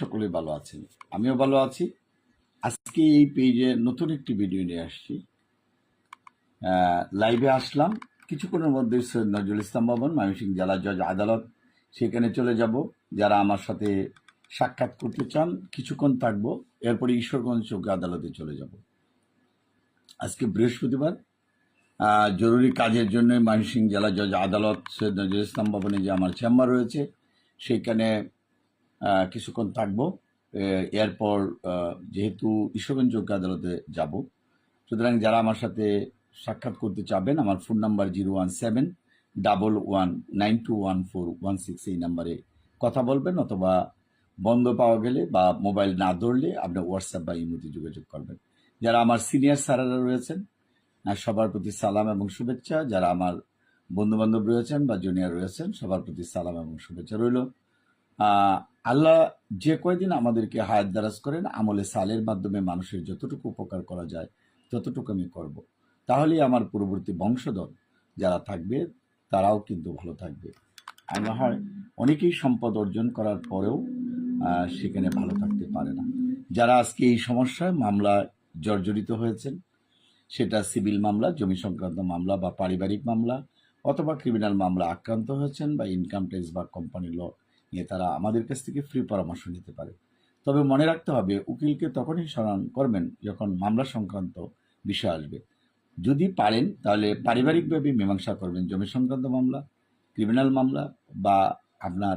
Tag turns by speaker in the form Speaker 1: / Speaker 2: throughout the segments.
Speaker 1: সকলেই ভালো আছেন। আমিও ভালো আছি। আজকে এই পেজে নতুন একটি ভিডিও নিয়ে আসছি। লাইভে আসলাম। কিছুক্ষণের মধ্যে সৈয়দ নজরুল ইসলাম ভবন, ময়মনসিংহ জেলা জজ আদালত, সেখানে চলে যাব। যারা আমার সাথে সাক্ষাৎ করতে চান, কিছুক্ষণ থাকব। এরপরে ঈশ্বরগঞ্জ চৌকি আদালতে চলে যাব। আজকে বৃহস্পতিবার। জরুরি কাজের জন্য ময়মনসিংহ জেলা জজ আদালত সৈয়দ নজরুল ইসলাম ভবনে যে আমার চেম্বার রয়েছে, সেখানে কিছুক্ষণ থাকব। এরপর যেহেতু ঈশ্বরগঞ্জ যোগ্য আদালতে যাব, সুতরাং যারা আমার সাথে সাক্ষাৎ করতে চাবেন, আমার phone number zero one seven double one nine two one four one six এই নাম্বারে কথা বলবেন, অথবা বন্ধ পাওয়া গেলে বা মোবাইল না ধরলে আপনি হোয়াটসঅ্যাপ বা ইমোতে যোগাযোগ করবেন। যারা আমার সিনিয়র স্যারেরা রয়েছেন সবার প্রতি সালাম এবং শুভেচ্ছা। যারা আমার বন্ধু বান্ধব রয়েছেন বা জুনিয়র রয়েছেন, সবার প্রতি সালাম এবং শুভেচ্ছা রইল। আল্লাহ যে কয়দিন আমাদেরকে হায়াত দারাজ করেন, আমলে সালের মাধ্যমে মানুষের যতটুকু উপকার করা যায়, ততটুকু আমি করব। তাহলেই আমার পূর্ববর্তী বংশধর যারা থাকবে, তারাও কিন্তু ভালো থাকবে না হয় অনেকেই সম্পদ অর্জন করার পরেও সেখানে ভালো থাকতে পারে না যারা আজকে এই সমস্যায় মামলা জর্জরিত হয়েছেন, সেটা সিভিল মামলা, জমি সংক্রান্ত মামলা বা পারিবারিক মামলা, অথবা ক্রিমিনাল মামলা আক্রান্ত হয়েছেন বা ইনকাম ট্যাক্স বা কোম্পানি ল নিয়ে তারা আমাদের কাছ থেকে ফ্রি পরামর্শ নিতে পারে। তবে মনে রাখতে হবে, উকিলকে তখনই স্মরণ করবেন যখন মামলা সংক্রান্ত বিষয় আসবে। যদি পারেন, তাহলে পারিবারিকভাবে মীমাংসা করবেন। জমি সংক্রান্ত মামলা ক্রিমিনাল মামলা বা আপনার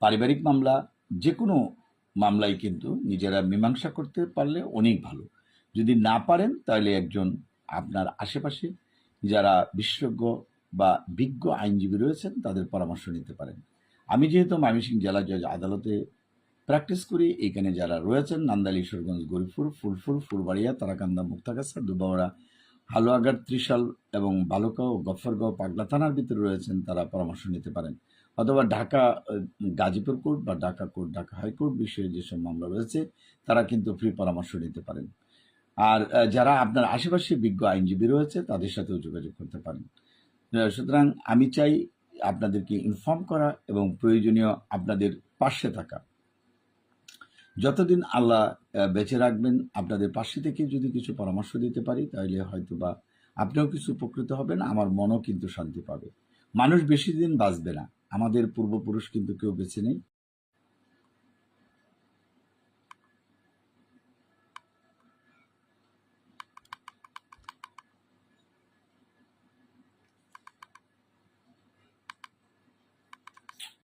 Speaker 1: পারিবারিক মামলা যে কোনো মামলাই কিন্তু নিজেরা মীমাংসা করতে পারলে অনেক ভালো। যদি না পারেন, তাহলে একজন আপনার আশেপাশে, যারা বিশেষজ্ঞ বা বিজ্ঞ আইনজীবী রয়েছেন, তাদের পরামর্শ নিতে পারেন। আমি যেহেতু ময়মনসিংহ জেলা জজ আদালতে প্র্যাকটিস করি এখানে যারা রয়েছেন নান্দাইল ঈশ্বরগঞ্জ, গরিপুর ফুলফুল ফুলবাড়িয়া, তারাকান্দা, মুক্তাগাছা দুবাওড়া হালুয়াঘাট, ত্রিশাল এবং বালুকা ও গফরগাঁও, পাগলা থানার ভিতরে রয়েছেন, তারা পরামর্শ নিতে পারেন। অথবা ঢাকা গাজীপুর কোর্ট বা ঢাকা কোর্ট, ঢাকা হাইকোর্ট বিষয়ে যেসব মামলা রয়েছে, তারা কিন্তু ফ্রি পরামর্শ নিতে পারেন। আর যারা আপনার আশেপাশে বিজ্ঞ আইনজীবী রয়েছে, তাদের সাথেও যোগাযোগ করতে পারেন। সুতরাং আমি চাই আপনাদেরকে ইনফর্ম করা এবং প্রয়োজনীয় আপনাদের পাশে থাকা। যতদিন আল্লাহ বেঁচে রাখবেন, আপনাদের পাশে থেকে যদি কিছু পরামর্শ দিতে পারি, তাহলে হয়তো বা আপনিও কিছু উপকৃত হবেন, আমার মনও কিন্তু শান্তি পাবে। মানুষ বেশি দিন বাঁচবে না, আমাদের পূর্বপুরুষ কিন্তু কেউ বেছে নেই।